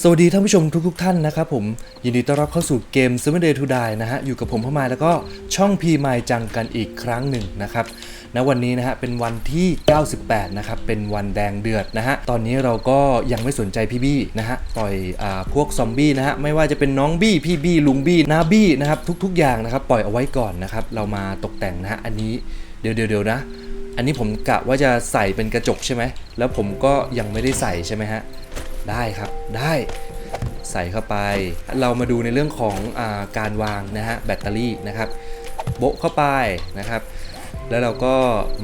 สวัสดีท่านผู้ชมทุกๆทท่านนะครับผม ยินดีต้อนรับเข้าสู่เกม Seven Day to Die นะฮะ อยู่กับผมพมายแล้วก็ช่องพีมายจังกันอีกครั้งหนึ่งนะครับณวันนี้นะฮะเป็นวันที่ 98 นะครับ เป็นวันแดงเดือดนะฮะ ตอนนี้เราก็ยังไม่สนใจพี่บี้นะฮะปล่อยอ่าพวกซอมบี้นะฮะ ไม่ว่าจะเป็นน้องบี้พี่บี้ลุงบี้นาบี้นะครับทุกๆ อย่างนะครับปล่อยเอาไว้ก่อนนะครับเรามาตกแต่งนะฮะอันนี้เดี๋ยวเดี๋ยวเดี๋ยวนะ อันนี้ผมกะว่าจะใส่เป็นกระจกใช่ไหมแล้วผมก็ยังไม่ได้ใส่ใช่ไหมฮะ ได้ครับได้ใส่เข้าไป เรามาดูในเรื่องของอาการวางนะฮะแบตเตอรี่นะครับโบะเข้าไปนะครับ แล้วเราก็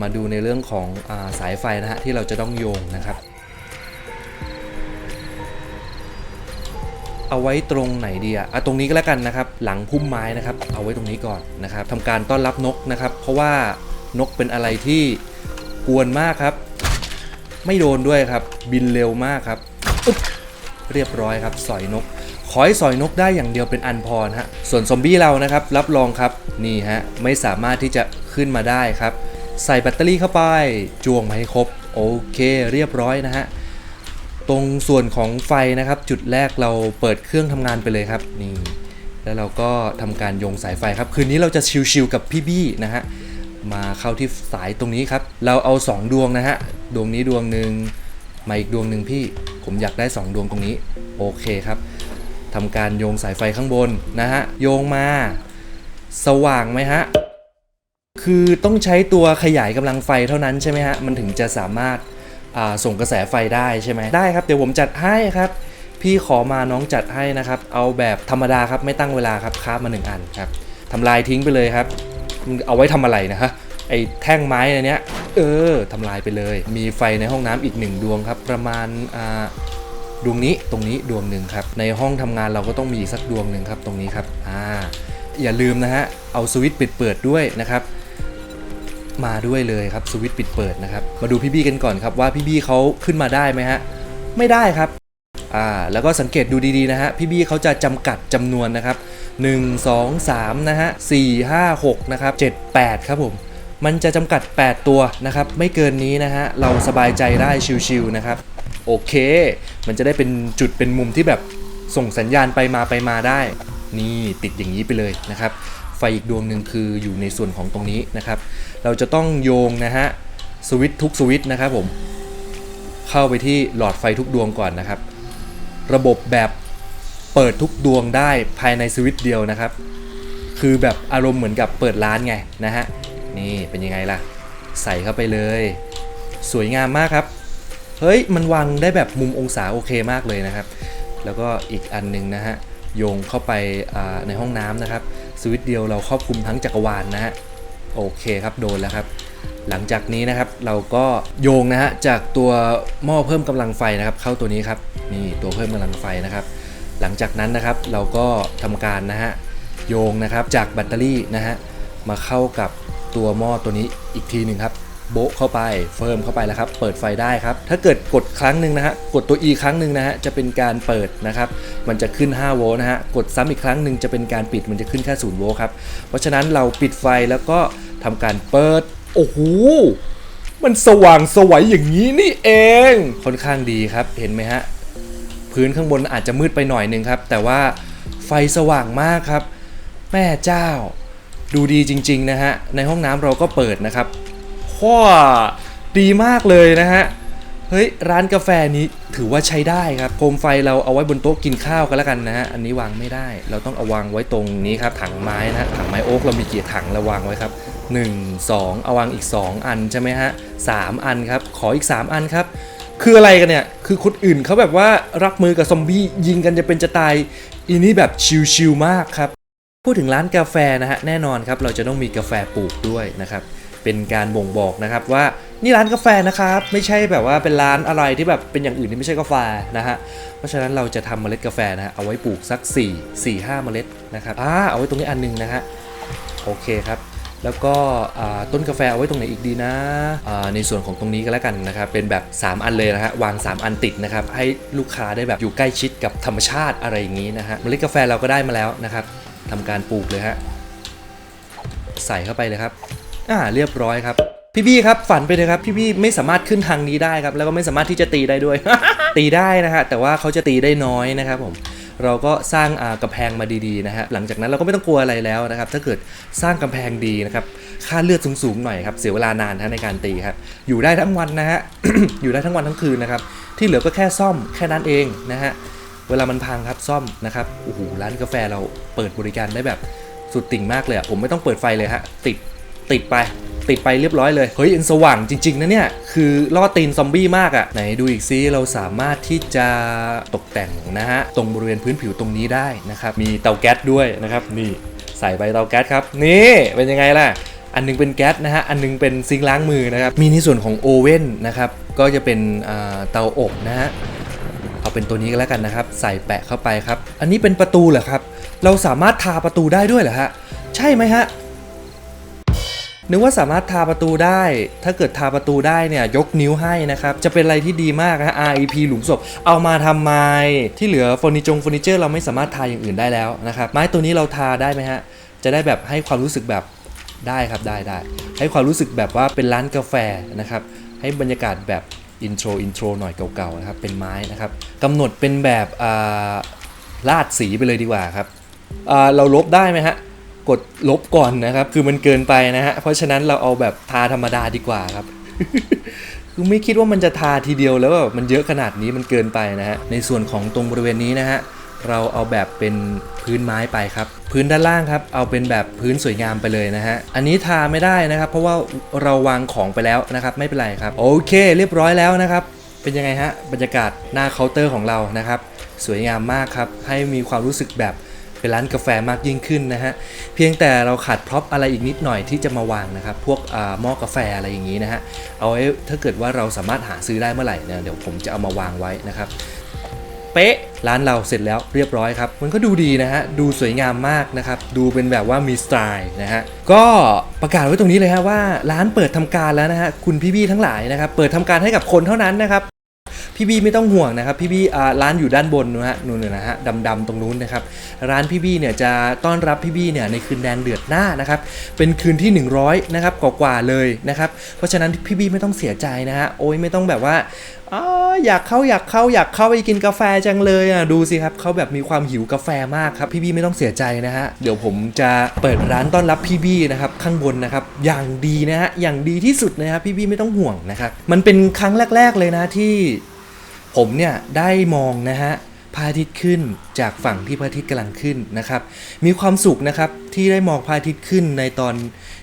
มาดูในเรื่องของอาสายไฟนะฮะที่เราจะต้องโยงนะครับ เอาไว้ตรงไหนดีอะอะตรงนี้ก็แล้วกันนะครับ หลังพุ่มไม้นะครับ เอาไว้ตรงนี้ก่อนนะครับทำการต้อนรับนกนะครับ เพราะว่านกเป็นอะไรที่กวนมากครับ ไม่โดนด้วยครับ บินเร็วมากครับ อึ๊บเรียบร้อยครับ สอยนก ขอให้สอยนกได้อย่างเดียวเป็นอันพรฮะ ส่วนซอมบี้เรานะครับ รับรองครับ นี่ฮะ ไม่สามารถที่จะขึ้นมาได้ครับ ใส่แบตเตอรี่เข้าไปจวงมาให้ครบ โอเค เรียบร้อยนะฮะ ตรงส่วนของไฟนะครับ จุดแรกเราเปิดเครื่องทำงานไปเลยครับ นี่ แล้วเราก็ทำการโยงสายไฟครับ คืนนี้เราจะชิวๆกับพี่บี้นะฮะ มาเข้าที่สายตรงนี้ครับ เราเอา 2 ดวงนะฮะ ดวงนี้ดวงหนึ่งมาอีกดวงหนึ่งพี่ ผมอยากได้ 2 ดวงตรงนี้ โอเคครับทำการโยงสายไฟข้างบนนะฮะ โยงมา สว่างไหมฮะ คือต้องใช้ตัวขยายกำลังไฟเท่านั้นใช่ไหมฮะ มันถึงจะสามารถส่งกระแสไฟได้ใช่ไหมได้ครับ เดี๋ยวผมจัดให้ครับ พี่ขอมาน้องจัดให้นะครับ เอาแบบธรรมดาครับไม่ตั้งเวลาครับคราบมาหนึ่งอันครับทำลายทิ้งไปเลยครับ เอาไว้ทำอะไรนะฮะไอ้แท่งไม้อันเนี้ย เออทำลายไปเลย มีไฟในห้องน้ำอีกหนึ่งดวงครับ ประมาณอ่าดวงนี้ตรงนี้ดวงหนึ่งครับ ในห้องทำงานเราก็ต้องมีสักดวงหนึ่งครับตรงนี้ครับอ่าอย่าลืมนะฮะเอาสวิตช์ปิดเปิดด้วยนะครับมาด้วยเลยครับสวิตช์ปิดเปิดนะครับ มาดูพี่บี้กันก่อนครับว่าพี่บี้เขาขึ้นมาได้ไหมฮะไม่ได้ครับอ่าแล้วก็สังเกตดูดีๆนะฮะพี่บี้เขาจะจำกัดจำนวนนะครับ 1 2 3นะฮะ4 5 6นะครับ7 8 ครับผม มันจะจำกัด 8 ตัวนะครับ ไม่เกินนี้นะฮะ เราสบายใจได้ชิวๆนะครับ โอเค มันจะได้เป็นจุดเป็นมุมที่แบบส่งสัญญาณไปมาไปมาได้ นี่ติดอย่างนี้ไปเลยนะครับ ไฟอีกดวงหนึ่งคืออยู่ในส่วนของตรงนี้นะครับ เราจะต้องโยงนะฮะสวิตทุกสวิตนะครับผม เข้าไปที่หลอดไฟทุกดวงก่อนนะครับ ระบบแบบเปิดทุกดวงได้ภายในสวิตเดียวนะครับ คือแบบอารมณ์เหมือนกับเปิดร้านไงนะฮะ นี่เป็นยังไงล่ะ ใส่เข้าไปเลย สวยงามมากครับ เฮ้ย มันวางได้แบบมุมองศาโอเคมากเลยนะครับ แล้วก็อีกอันหนึงนะฮะโยงเข้าไปในห้องน้ำนะครับสวิตช์เดียวเราครอบคลุมทั้งจักรวาลนะฮะโอเคครับโดนแล้วครับ หลังจากนี้นะครับเราก็โยงนะฮะจากตัวหม้อเพิ่มกำลังไฟนะครับ เข้าตัวนี้ครับนี่ตัวเพิ่มกำลังไฟนะครับ หลังจากนั้นนะครับเราก็ทำการนะฮะโยงนะครับจากแบตเตอรี่นะฮะมาเข้ากับ ตัวหม้อตัวนี้อีกทีหนึ่งครับ โบะเข้าไปเฟิร์มเข้าไปแล้วครับ เปิดไฟได้ครับ ถ้าเกิดกดครั้งหนึ่งนะฮะกดตัว E ครั้งหนึ่งนะฮะจะเป็นการเปิดนะครับ มันจะขึ้น 5 โวลต์นะฮะกดซ้ำอีกครั้งหนึ่งจะเป็นการปิดมันจะขึ้นแค่0โวลต์ครับเพราะฉะนั้นเราปิดไฟแล้วก็ทำการเปิดโอ้โหมันสว่างสวัยอย่างนี้นี่เองค่อนข้างดีครับเห็นไหมฮะพื้นข้างบนอาจจะมืดไปหน่อยหนึงครับ แต่ว่าไฟสว่างมากครับ แม่เจ้า ดูดีจริงๆนะฮะ ในห้องน้ำเราก็เปิดนะครับว้าดีมากเลยนะฮะ เฮ้ย ร้านกาแฟนี้ถือว่าใช้ได้ครับโคมไฟเราเอาไว้บนโต๊ะกินข้าวกันแล้วกันนะฮะ อันนี้วางไม่ได้ เราต้องเอาวางไว้ตรงนี้ครับ ถังไม้นะถังไม้โอ๊กเรามีกี่ถังเราวางไว้ครับ 1 2 เอาวางอีก 2 อันใช่ไหมฮะ3อันครับ ขออีก 3 อันครับคืออะไรกันเนี่ย คือคนอื่นเขาแบบว่ารับมือกับซอมบี้ยิงกันจะเป็นจะตาย อีนี่แบบชิลๆมากครับ พูดถึงร้านกาแฟนะฮะแน่นอนครับเราจะต้องมีกาแฟปลูกด้วยนะครับเป็นการบ่งบอกนะครับว่านี่ร้านกาแฟนะครับไม่ใช่แบบว่าเป็นร้านอะไรที่แบบเป็นอย่างอื่นที่ไม่ใช่กาแฟนะฮะเพราะฉะนั้นเราจะทำเมล็ดกาแฟนะฮะเอาไว้ปลูกสัก 4 4 5 เมล็ดนะครับอ่าเอาไว้ตรงนี้อันหนึงนะฮะโอเคครับแล้วก็ต้นกาแฟเอาไว้ตรงไหนอีกดีนะในส่วนของตรงนี้ก็แล้วกันนะครับเป็นแบบ 3 อันเลยนะฮะวาง 3 อันติดนะครับให้ลูกค้าได้แบบอยู่ใกล้ชิดกับธรรมชาติอะไรอย่างนี้นะฮะเมล็ดกาแฟเราก็ได้มาแล้วนะครับ ทำการปลูกเลยฮะใส่เข้าไปเลยครับ อ่าเรียบร้อยครับ พี่บี้ครับฝันไปเลยครับ พี่บี้ไม่สามารถขึ้นทางนี้ได้ครับ แล้วก็ไม่สามารถที่จะตีได้ด้วย ตีได้นะฮะแต่ว่าเขาจะตีได้น้อยนะครับผมเราก็สร้างอ่ากำแพงมาดีๆนะฮะหลังจากนั้นเราก็ไม่ต้องกลัวอะไรแล้วนะครับ ถ้าเกิดสร้างกำแพงดีนะครับค่าเลือดสูงๆหน่อยครับเสียเวลานานนะในการตีครับอยู่ได้ทั้งวันนะฮะอยู่ได้ทั้งวันทั้งคืนนะครับที่เหลือก็แค่ซ่อมแค่นั้นเองนะฮะ เวลามันพังครับซ่อมนะครับโอ้โหร้านกาแฟเราเปิดบริการได้แบบสุดติ่งมากเลยอะผมไม่ต้องเปิดไฟเลยฮะติดติดไป ติดไปเรียบร้อยเลย เฮ้ยยังสว่างจริง ๆ นะเนี่ย คือล่อตีนซอมบี้มากอะ่ะ ไหนดูอีกซิเราสามารถที่จะตกแต่งนะฮะ ตรงบริเวณพื้นผิวตรงนี้ได้นะครับ มีเตาแก๊สด้วยนะครับ นี่ใส่ไปเตาแก๊สครับ นี่ เป็นยังไงล่ะ อันหนึงเป็นแก๊สนะฮะ อันหนึงเป็นซิงล้างมือนะครับ มีในส่วนของโอเว่นนะครับ ก็จะเป็นเตาอบนะฮะ เอาเป็นตัวนี้ก็แล้วกันนะครับ ใส่แปะเข้าไปครับ อันนี้เป็นประตูเหรอครับ เราสามารถทาประตูได้ด้วยเหรอฮะ ใช่ไหมฮะนึกว่าสามารถทาประตูได้ ถ้าเกิดทาประตูได้เนี่ยยกนิ้วให้นะครับ จะเป็นอะไรที่ดีมากนะ REP หลุมศพ เอามาทำไม ที่เหลือเฟอร์นิจงเฟอร์นิเจอร์เราไม่สามารถทาอย่างอื่นได้แล้วนะครับ ไม้ตัวนี้เราทาได้ไหมฮะ จะได้แบบให้ความรู้สึกแบบได้ครับได้ได้ ให้ความรู้สึกแบบว่าเป็นร้านกาแฟนะครับ ให้บรรยากาศแบบ อินโทรอินโทรหน่อยเก่าๆนะครับเป็นไม้นะครับกำหนดเป็นแบบาลาดสีไปเลยดีกว่าครับเราลบได้ไหมฮะกดลบก่อนนะครับ คือมันเกินไปนะฮะเพราะฉะนั้นเราเอาแบบทาธรรมดาดีกว่าครับคือไม่คิดว่ามันจะทาทีเดียวแล้วแบบมันเยอะขนาดนี้มันเกินไปนะฮะในส่วนของตรงบริเวณนี้นะฮะ เราเอาแบบเป็นพื้นไม้ไปครับ พื้นด้านล่างครับ เอาเป็นแบบพื้นสวยงามไปเลยนะฮะ อันนี้ทาไม่ได้นะครับ เพราะว่าเราวางของไปแล้วนะครับ ไม่เป็นไรครับ โอเค เรียบร้อยแล้วนะครับ เป็นยังไงฮะ บรรยากาศหน้าเคาน์เตอร์ของเรานะครับ สวยงามมากครับ ให้มีความรู้สึกแบบเป็นร้านกาแฟมากยิ่งขึ้นนะฮะ เพียงแต่เราขาดพร็อพอะไรอีกนิดหน่อยที่จะมาวางนะครับ พวกอ่าหม้อกาแฟอะไรอย่างนี้นะฮะ เอาไว้ถ้าเกิดว่าเราสามารถหาซื้อได้เมื่อไหร่เนี่ยเดี๋ยวผมจะเอามาวางไว้นะครับ เป๊ะ ร้านเราเสร็จแล้วเรียบร้อยครับ มันก็ดูดีนะฮะ ดูสวยงามมากนะครับ ดูเป็นแบบว่ามีสไตล์นะฮะ ก็ประกาศไว้ตรงนี้เลยฮะว่าร้านเปิดทำการแล้วนะฮะ คุณพี่ๆทั้งหลายนะครับ เปิดทำการให้กับคนเท่านั้นนะครับ พี่บี้ไม่ต้องห่วงนะครับ พี่บี้ร้านอยู่ด้านบนนะฮะ นู่นนะฮะดำๆตรงนู้นนะครับ ร้านพี่บี้เนี่ยจะต้อนรับพี่บี้เนี่ยในคืนแดงเดือดหน้านะครับ เป็นคืนที่ 100นะครับกว่าๆเลยนะครับ เพราะฉะนั้นพี่บี้ไม่ต้องเสียใจนะฮะ โอ้ยไม่ต้องแบบว่า อยากเข้าอยากเข้าอยากเข้าไปกินกาแฟจังเลยอะดูสิครับเขาแบบมีความหิวกาแฟมากครับพี่บี้ไม่ต้องเสียใจนะฮะเดี๋ยวผมจะเปิดร้านต้อนรับพี่บี้นะครับข้างบนนะครับอย่างดีนะฮะอย่างดีที่สุดนะครับพี่บี้ไม่ต้องห่วงนะครับมันเป็นครั้งแรก ๆเลยนะที่ ผมเนี่ยได้มองนะฮะ พระอาทิตย์ขึ้นจากฝั่งที่พระอาทิตย์กำลังขึ้นนะครับ มีความสุขนะครับที่ได้มองพระอาทิตย์ขึ้นในตอน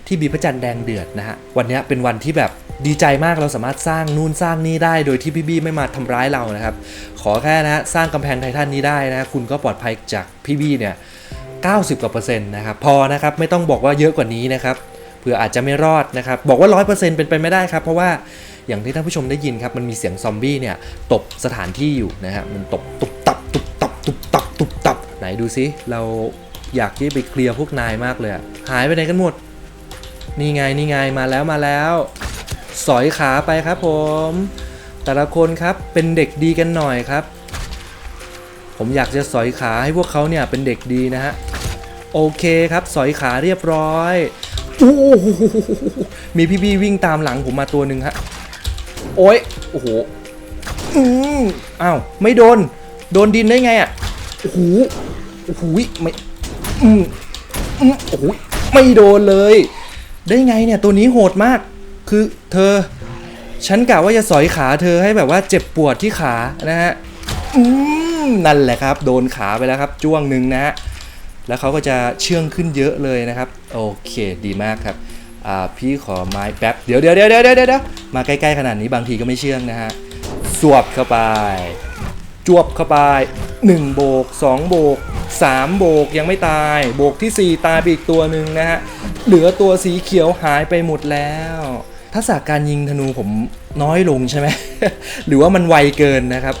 ที่มีพระจันทร์แดงเดือดนะฮะวันนี้เป็นวันที่แบบดีใจมากเราสามารถสร้างนู่นสร้างนี่ได้โดยที่พี่บี้ไม่มาทำร้ายเรานะครับ ขอแค่นะฮะสร้างกำแพงไททันนี้ได้นะคุณก็ปลอดภัยจากพี่บี้เนี่ย90กว่าเปอร์เซ็นต์นะครับพอนะครับไม่ต้องบอกว่าเยอะกว่านี้นะครับ เผื่ออาจจะไม่รอดนะครับบอกว่า 100%เป็นไปไม่ได้ครับ เพราะว่าอย่างที่ท่านผู้ชมได้ยินครับมันมีเสียงซอมบี้เนี่ยตบสถานที่อยู่นะฮะมันตบตุบตับตุบตับตุบตับตุบตับไหนดูซิเราอยากที่ไปเคลียร์พวกนายมากเลยอะหายไปไหนกันหมดนี่ไงนี่ไงมาแล้วมาแล้ว สอยขาไปครับผม แต่ละคนครับเป็นเด็กดีกันหน่อยครับ ผมอยากจะสอยขาให้พวกเขาเนี่ยเป็นเด็กดีนะฮะโอเคครับสอยขาเรียบร้อย โอ้โหมีพี่บี้วิ่งตามหลังผมมาตัวหนึ่งฮะ โอ้ย โอ้โห อืมอ้าว ไม่โดน โดนดินได้ไงอะ โอ้โห โอ้โห ไม่ อืมอืมโอ้โห ไม่โดนเลย ได้ไงเนี่ยตัวนี้โหดมาก คือเธอ ฉันกะว่าจะสอยขาเธอให้แบบว่าเจ็บปวดที่ขานะฮะ อืมนั่นแหละครับ โดนขาไปแล้วครับ จ้วงหนึ่งนะฮะ แล้วเขาก็จะเชื่องขึ้นเยอะเลยนะครับ โอเคดีมากครับพี่ขอไม้แป๊บ เดี๋ยวเดี๋ยวเดี๋ยวเดี๋ยวเดี๋ยวมาใกล้ๆขนาดนี้บางทีก็ไม่เชื่องนะฮะ สวบเข้าไป จวบเข้าไป1โบก2โบก3โบกยังไม่ตาย โบกทีสี่ 4 ตายไปอีกตัวหนึ่งนะฮะ เหลือตัวสีเขียวหายไปหมดแล้ว ทักษะการยิงธนูผมน้อยลงใช่ไหม หรือว่ามันไวเกินนะครับ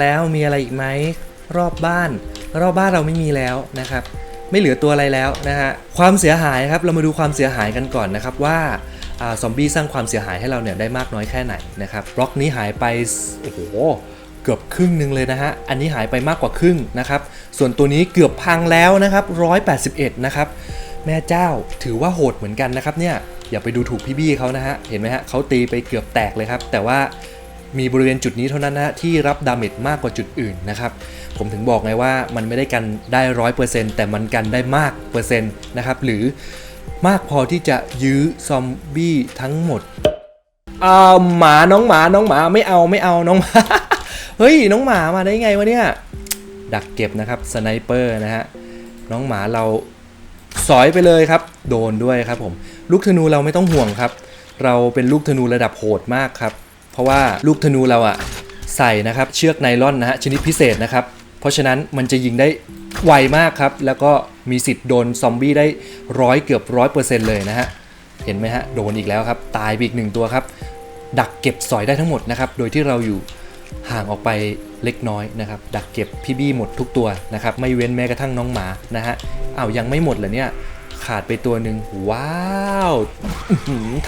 แล้วมีอะไรอีกไหมรอบบ้าน รอบบ้านเราไม่มีแล้วนะครับ ไม่เหลือตัวอะไรแล้วนะฮะความเสียหายครับเรามาดูความเสียหายกันก่อนนะครับว่าอซอมบี้สร้างความเสียหายให้เราเนี่ยได้มากน้อยแค่ไหนนะครับบล็อกนี้หายไปโอ้โหเกือบครึ่งหนึ่งเลยนะฮะอันนี้หายไปมากกว่าครึ่งนะครับส่วนตัวนี้เกือบพังแล้วนะครับ181นะครับแม่เจ้าถือว่าโหดเหมือนกันนะครับเนี่ยอย่าไปดูถูกพี่บี้เขานะฮะเห็นไหมฮะเขาตีไปเกือบแตกเลยครับ แต่ว่า มีบริเวณจุดนี้เท่านั้นนะที่รับดาเมจมากกว่าจุดอื่นนะครับ ผมถึงบอกไงว่ามันไม่ได้กันได้ร้อยเปอร์เซ็นต์แต่มันกันได้มากเปอร์เซ็นต์นะครับ หรือมากพอที่จะยื้อซอมบี้ทั้งหมดเอาหมาน้องหมาน้องหมาไม่เอาไม่เอาน้องหมาเฮ้ยน้องหมามาได้ไงวะเนี่ยดักเก็บนะครับสไนเปอร์นะฮะน้องหมาเราสอยไปเลยครับ โดนด้วยครับผม ลูกธนูเราไม่ต้องห่วงครับ เราเป็นลูกธนูระดับโหดมากครับ ราะว่าลูกธนูเราอะใส่นะครับเชือกไนล่อนนะฮะชนิดพิเศษนะครับ เพราะฉะนั้นมันจะยิงได้ไวมากครับ แล้วก็มีสิทธิ์โดนซอมบี้ได้ร้อยเกือบร้อยเปอร์เซ็นต์เลยนะฮะเห็นไหมฮะโดนอีกแล้วครับตายไปอีกหนึ่งตัวครับ ดักเก็บสอยได้ทั้งหมดนะครับโดยที่เราอยู่ห่างออกไปเล็กน้อยนะครับดักเก็บพี่บี้หมดทุกตัวนะครับไม่เว้นแม้กระทั่งน้องหมานะฮะอ้าวยังไม่หมดเหรอเนี่ยขาดไปตัวหนึ่งว้าว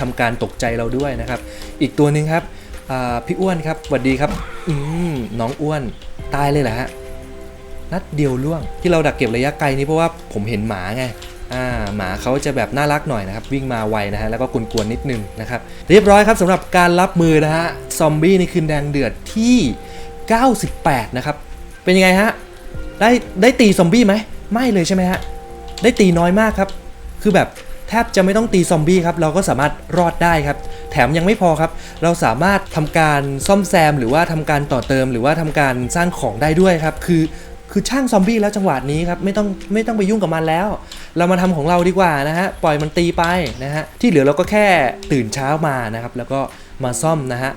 ทำการตกใจเราด้วยนะครับ อีกตัวหนึ่งครับ พี่อ้วนครับสวัสดีครับ อืมน้องอ้วนตายเลยเหรอฮะนัดเดียวล่วงที่เราดักเก็บระยะไกลนี้เพราะว่าผมเห็นหมาไงอ่าหมาเขาจะแบบน่ารักหน่อยนะครับ วิ่งมาไวนะฮะแล้วก็กวนๆนิดนึงนะครับ เรียบร้อยครับสำหรับการรับมือนะฮะซอมบี้ในคืนแดงเดือดที่ 98 นะครับ เป็นยังไงฮะได้ได้ตีซอมบี้ไหมไม่เลยใช่ไหมฮะได้ตีน้อยมากครับ คือแบบ แทบจะไม่ต้องตีซอมบี้ครับเราก็สามารถรอดได้ครับ แถมยังไม่พอครับ เราสามารถทำการซ่อมแซม หรือว่าทำการต่อเติม หรือว่าทำการสร้างของได้ด้วยครับ คือคือช่างซอมบี้แล้วจังหวะนี้ครับไม่ต้องไม่ต้องไปยุ่งกับมันแล้ว เรามาทำของเราดีกว่านะฮะปล่อยมันตีไปนะฮะที่เหลือเราก็แค่ตื่นเช้ามานะครับแล้วก็มาซ่อมนะฮะ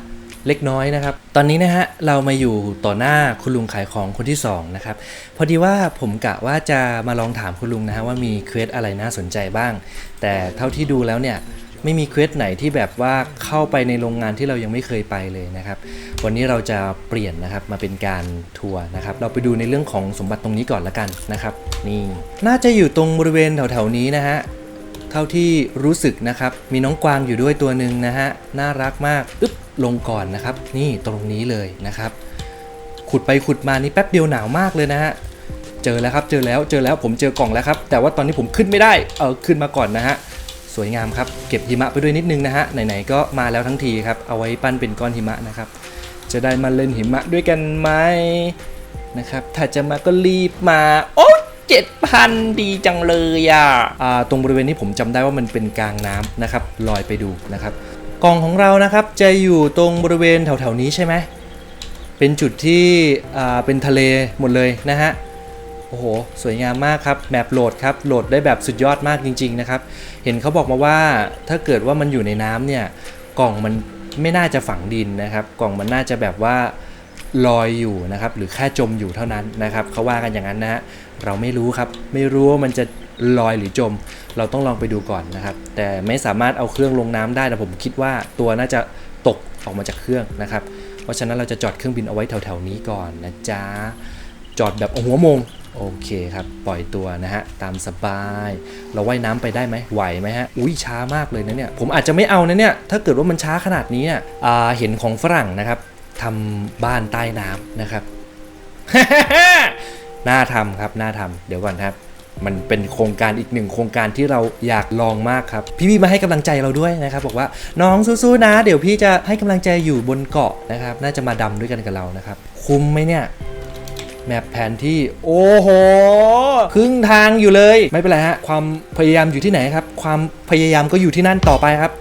เล็กน้อยนะครับ ตอนนี้นะฮะเรามาอยู่ต่อหน้าคุณลุงขายของคนที่สองนะครับพอดีว่าผมกะว่าจะมาลองถามคุณลุงนะฮะว่ามีเควสอะไรน่าสนใจบ้าง แต่เท่าที่ดูแล้วเนี่ยไม่มีเควสไหนที่แบบว่าเข้าไปในโรงงานที่เรายังไม่เคยไปเลยนะครับ วันนี้เราจะเปลี่ยนนะครับมาเป็นการทัวร์นะครับ เราไปดูในเรื่องของสมบัติตรงนี้ก่อนละกันนะครับ นี่ น่าจะอยู่ตรงบริเวณแถวๆนี้นะฮะ เท่าที่รู้สึกนะครับ มีน้องกวางอยู่ด้วยตัวหนึ่งนะฮะ น่ารักมาก อึ๊บ ลงก่อนนะครับ นี่ตรงนี้เลยนะครับ ขุดไปขุดมานี่แป๊บเดียวหนาวมากเลยนะฮะ เจอแล้วครับ เจอแล้ว เจอแล้วผมเจอกล่องแล้วครับ แต่ว่าตอนนี้ผมขึ้นไม่ได้ เออขึ้นมาก่อนนะฮะ สวยงามครับ เก็บหิมะไปด้วยนิดนึงนะฮะ ไหนๆก็มาแล้วทั้งทีครับ เอาไว้ปั้นเป็นก้อนหิมะนะครับ จะได้มาเล่นหิมะด้วยกันไหมนะครับ ถ้าจะมาก็รีบมา โอ้ เจ็ดพันดีจังเลยอะอ่าตรงบริเวณนี้ผมจำได้ว่ามันเป็นกลางน้ำนะครับลอยไปดูนะครับกล่องของเรานะครับจะอยู่ตรงบริเวณแถวๆนี้ใช่ไหมเป็นจุดที่เป็นทะเลหมดเลยนะฮะโอ้โหสวยงามมากครับแมปโหลดครับโหลดได้แบบสุดยอดมากจริง ๆนะครับ เห็นเขาบอกมาว่าถ้าเกิดว่ามันอยู่ในน้ำเนี่ยกล่องมันไม่น่าจะฝังดินนะครับ กล่องมันน่าจะแบบว่าลอยอยู่นะครับหรือแค่จมอยู่เท่านั้นนะครับเขาว่ากันอย่างนั้นนะฮะ เราไม่รู้ครับ ไม่รู้ว่ามันจะลอยหรือจม เราต้องลองไปดูก่อนนะครับ แต่ไม่สามารถเอาเครื่องลงน้ำได้แต่ผมคิดว่าตัวน่าจะตกออกมาจากเครื่องนะครับ เพราะฉะนั้นเราจะจอดเครื่องบินเอาไว้แถวๆนี้ก่อนนะจ๊ะ จอดแบบหัวมงโอเคครับ ปล่อยตัวนะฮะ ตามสบาย เราว่ายน้ำไปได้ไหมไหวไหมฮะ อุ้ยช้ามากเลยนะเนี่ย ผมอาจจะไม่เอานะเนี่ย ถ้าเกิดว่ามันช้าขนาดนี้อะอ่าเห็นของฝรั่งนะครับทำบ้านใต้น้ำนะครับ น่าทำครับน่าทำเดี๋ยวก่อนครับมันเป็นโครงการอีกหนึ่งโครงการที่เราอยากลองมากครับ พี่พี่มาให้กำลังใจเราด้วยนะครับ บอกว่าน้องสู้ๆนะ เดี๋ยวพี่จะให้กำลังใจอยู่บนเกาะนะครับ น่าจะมาดำด้วยกันกับเรานะครับ คุ้มไหมเนี่ยแมปแผนที่โอ้โหครึ่งทางอยู่เลย ไม่เป็นไรฮะความพยายามอยู่ที่ไหนครับ ความพยายามก็อยู่ที่นั่นต่อไปครับ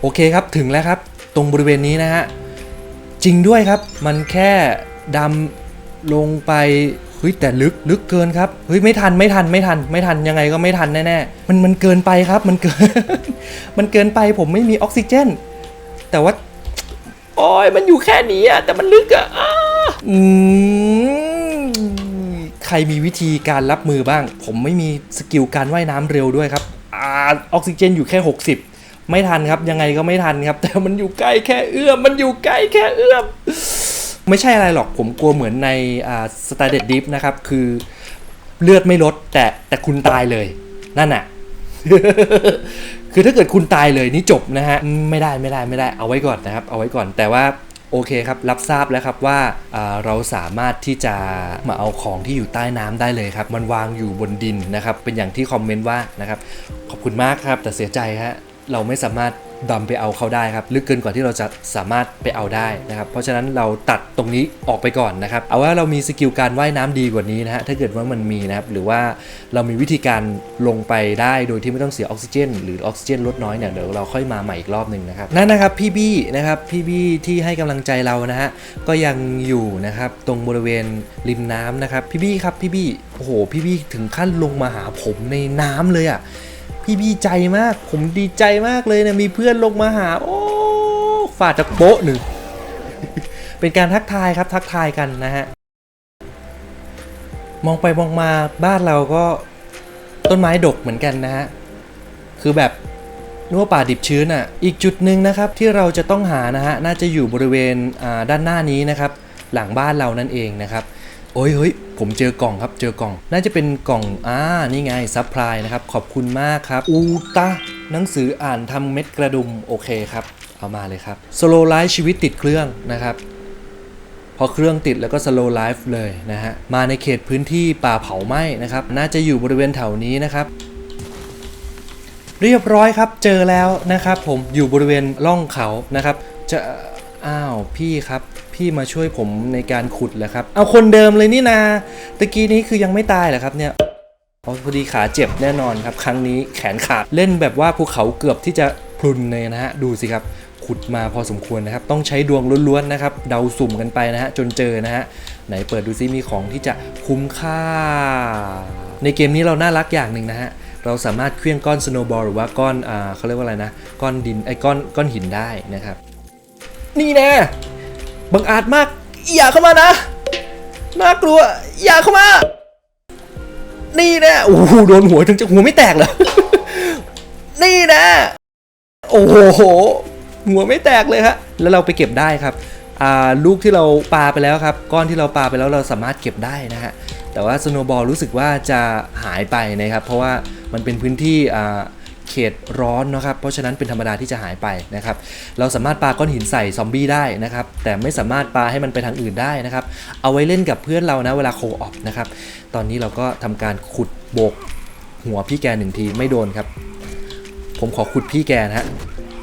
โอเคครับถึงแล้วครับ ตรงบริเวณนี้นะฮะจริงด้วยครับ มันแค่ดำลงไป เฮ้ยแต่ลึกลึกเกินครับเฮ้ยไม่ทันไม่ทันไม่ทัน ไม่ทันยังไงก็ไม่ทันแน่ๆมันมันเกินไปครับมันเกิน มันเกินไปผมไม่มีออกซิเจน แต่ว่าโอ้ยมันอยู่แค่นี้อะแต่มันลึกอะอ้าอืมใครมีวิธีการรับมือบ้าง ผมไม่มีสกิลการว่ายน้ำเร็วด้วยครับอ่าออกซิเจนอยู่แค่ 60 ไม่ทันครับยังไงก็ไม่ทันครับ แต่มันอยู่ใกล้แค่เอื้อมมันอยู่ใกล้แค่เอื้อม ไม่ใช่อะไรหรอกผมกลัวเหมือนในอ่าสไตเดดดิฟนะครับ คือเลือดไม่ลดแต่แต่คุณตายเลย นั่นน่ะ คือถ้าเกิดคุณตายเลยนี่จบนะฮะ ไม่ได้ไม่ได้ไม่ได้เอาไว้ก่อนนะครับ เอาไว้ก่อนแต่ว่าโอเคครับ รับทราบแล้วครับว่าอ่าเราสามารถที่จะมาเอาของที่อยู่ใต้น้ำได้เลยครับ มันวางอยู่บนดินนะครับ เป็นอย่างที่คอมเมนต์ว่านะครับ ขอบคุณมากครับ แต่เสียใจฮะ เราไม่สามารถดำไปเอาเขาได้ครับลึกเกินกว่าที่เราจะสามารถไปเอาได้นะครับ เพราะฉะนั้นเราตัดตรงนี้ออกไปก่อนนะครับ เอาว่าเรามีสกิลการว่ายน้ำดีกว่านี้นะฮะถ้าเกิดว่ามันมีนะครับหรือว่าเรามีวิธีการลงไปได้โดยที่ไม่ต้องเสียออกซิเจน หรือออกซิเจนลดน้อยเนี่ยเดี๋ยวเราค่อยมาใหม่อีกรอบหนึ่งนะครับนั่นนะครับพี่บี้นะครับพี่บี้ที่ให้กำลังใจเรานะฮะก็ยังอยู่นะครับตรงบริเวณริมน้ำนะครับพี่บี้ครับพี่บี้โอ้โหพี่บี้ถึงขั้นลงมาหาผมในน้ำเลยอะ่ะ พี่บี้ใจมาก ผมดีใจมากเลยเนะมีเพื่อนลงมาหา โอ้ฝาดจากโป๊ะหนึ่ง เป็นการทักทายครับทักทายกันนะฮะ มองไปมองมาบ้านเราก็ต้นไม้ดกเหมือนกันนะฮะ คือแบบนึกว่าป่าดิบชื้นอะ อีกจุดหนึ่งนะครับที่เราจะต้องหานะฮะ น่าจะอยู่บริเวณด้านหน้านี้นะครับ หลังบ้านเรานั่นเองนะครับ อ้ยเฮ้ยผมเจอกล่องครับเจอกล่อง น่าจะเป็นกล่องอ่านี่ไงซัพพลายนะครับ ขอบคุณมากครับ อูตาหนังสืออ่านทำเม็ดกระดุมโอเคครับ เอามาเลยครับสโลไลฟ์ชีวิตติดเครื่องนะครับ พอเครื่องติดแล้วก็ slow life เลยนะฮะ มาในเขตพื้นที่ป่าเผาไหม้นะครับ น่าจะอยู่บริเวณแถวนี้นะครับเรียบร้อยครับเจอแล้วนะครับ ผมอยู่บริเวณร่องเขานะครับ จะ อ้าวพี่ครับ พี่มาช่วยผมในการขุดเหรอครับ เอาคนเดิมเลยนี่นาตะกี้นี้คือยังไม่ตายเหรอครับเนี่ยพอดีขาเจ็บแน่นอนครับ ครั้งนี้แขนขาดเล่นแบบว่าภูเขาเกือบที่จะพรุนเลยนะฮะดูสิครับขุดมาพอสมควรนะครับ ต้องใช้ดวงล้วนๆนะครับ เดาสุ่มกันไปนะฮะจนเจอนะฮะไหนเปิดดูซิมีของที่จะคุ้มค่า ในเกมนี้เราน่ารักอย่างหนึ่งนะฮะเราสามารถเคลื่อนก้อนสโนว์บอลหรือว่าก้อนอ่าเขาเรียกว่าอะไรนะ ก้อนดินไอ้ก้อนก้อนหินได้นะครับ นี่แน่บังอาจมาก อย่าเข้ามานะ น่ากลัว อย่าเข้ามา นี่แน่โอ้โหโดนหัวถึงจะหัวไม่แตกเหรอ นี่แน่โอ้โห หัวไม่แตกเลยฮะ แล้วเราไปเก็บได้ครับอ่าลูกที่เราปาไปแล้วครับ ก้อนที่เราปาไปแล้วเราสามารถเก็บได้นะฮะ แต่ว่าสโนบอลรู้สึกว่าจะหายไปนะครับ เพราะว่ามันเป็นพื้นที่อ่า เขตร้อนนะครับ เพราะฉะนั้นเป็นธรรมดาที่จะหายไปนะครับ เราสามารถปาก้อนหินใส่ซอมบี้ได้นะครับ แต่ไม่สามารถปาให้มันไปทางอื่นได้นะครับ เอาไว้เล่นกับเพื่อนเรานะเวลาโคออฟนะครับ ตอนนี้เราก็ทำการขุดโบกหัวพี่แกหนึ่งทีไม่โดนครับ ผมขอขุดพี่แกนะฮะ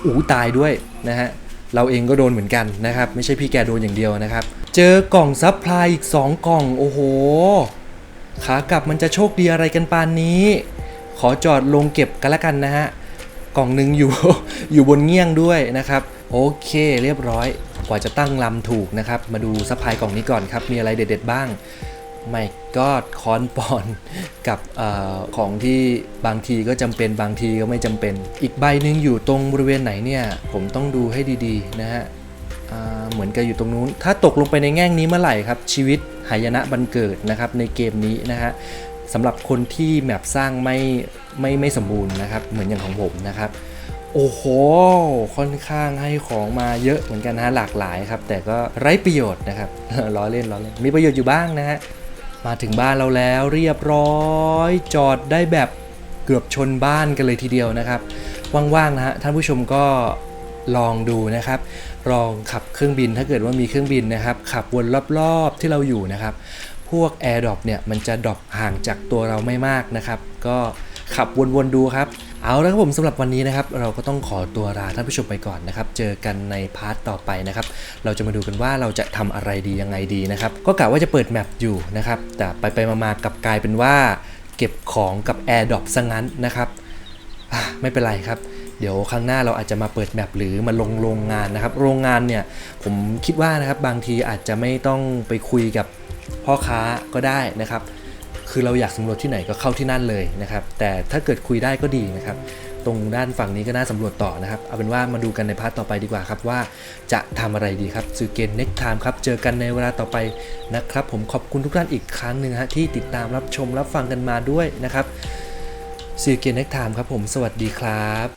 อู้ตายด้วยนะฮะเราเองก็โดนเหมือนกันนะครับ ไม่ใช่พี่แกโดนอย่างเดียวนะครับ เจอกล่องซับพลายอีก 2 กล่อง โอ้โห ขากลับมันจะโชคดีอะไรกันปานนี้ ขอจอดลงเก็บกันละกันนะฮะ กล่องหนึ่งอยู่ อยู่บนเงี้ยงด้วยนะครับ โอเคเรียบร้อย กว่าจะตั้งลำถูกนะครับ มาดูซัพพลายกล่องนี้ก่อนครับ มีอะไรเด็ด ๆ บ้างไม่ก็คอนปอนกับอของที่บางทีก็จำเป็นบางทีก็ไม่จำเป็น อีกใบหนึ่งอยู่ตรงบริเวณไหนเนี่ย ผมต้องดูให้ดีๆนะฮะเหมือนกับอยู่ตรงนู้น ถ้าตกลงไปในแง่งนี้เมื่อไหร่ครับ ชีวิตหายนะบันเกิดนะครับในเกมนี้นะฮะ สำหรับคนที่แมปสร้างไม่ไม่ไม่สมบูรณ์นะครับ เหมือนอย่างของผมนะครับ โอ้โห ค่อนข้างให้ของมาเยอะเหมือนกันนะหลากหลายครับ แต่ก็ไร้ประโยชน์นะครับล้อเล่นล้อเล่นมีประโยชน์อยู่บ้างนะฮะมาถึงบ้านเราแล้วเรียบร้อย จอดได้แบบเกือบชนบ้านกันเลยทีเดียวนะครับ ว่างๆนะฮะท่านผู้ชมก็ลองดูนะครับ ลองขับเครื่องบินถ้าเกิดว่ามีเครื่องบินนะครับ ขับวนรอบๆที่เราอยู่นะครับ พวก Air d r o p เนี่ยมันจะดรอปห่างจากตัวเราไม่มากนะครับ ก็ขับวนๆดูครับ เอาละครับผมสำหรับวันนี้นะครับ เราก็ต้องขอตัวลาท่านผู้ชมไปก่อนนะครับ เจอกันในพาร์ทต่อไปนะครับ เราจะมาดูกันว่าเราจะทำอะไรดียังไงดีนะครับ ก็กะว่าจะเปิดแมปอยู่นะครับ แต่ไปไปมาๆกลับกลายเป็นว่า เก็บของกับ Air d r o p ซะงั้นนะครับ ไม่เป็นไรครับ เดี๋ยวครั้งหน้าเราอาจจะมาเปิดแมปหรือมาลงโรงงานนะครับ โรงงานเนี่ยผมคิดว่านะครับบางทีอาจจะไม่ต้องไปคุยกับพ่อค้าก็ได้นะครับ คือเราอยากสำรวจที่ไหนก็เข้าที่นั่นเลยนะครับ แต่ถ้าเกิดคุยได้ก็ดีนะครับตรงด้านฝั่งนี้ก็น่าสำรวจต่อนะครับ เอาเป็นว่ามาดูกันในพาร์ทต่อไปดีกว่าครับว่าจะทำอะไรดีครับสื่อเกม next time ครับ เจอกันในเวลาต่อไปนะครับ ผมขอบคุณทุกท่านอีกครั้งหนึ่งฮะที่ติดตามรับชมรับฟังกันมาด้วยนะครับ See you again next time ครับผมสวัสดีครับ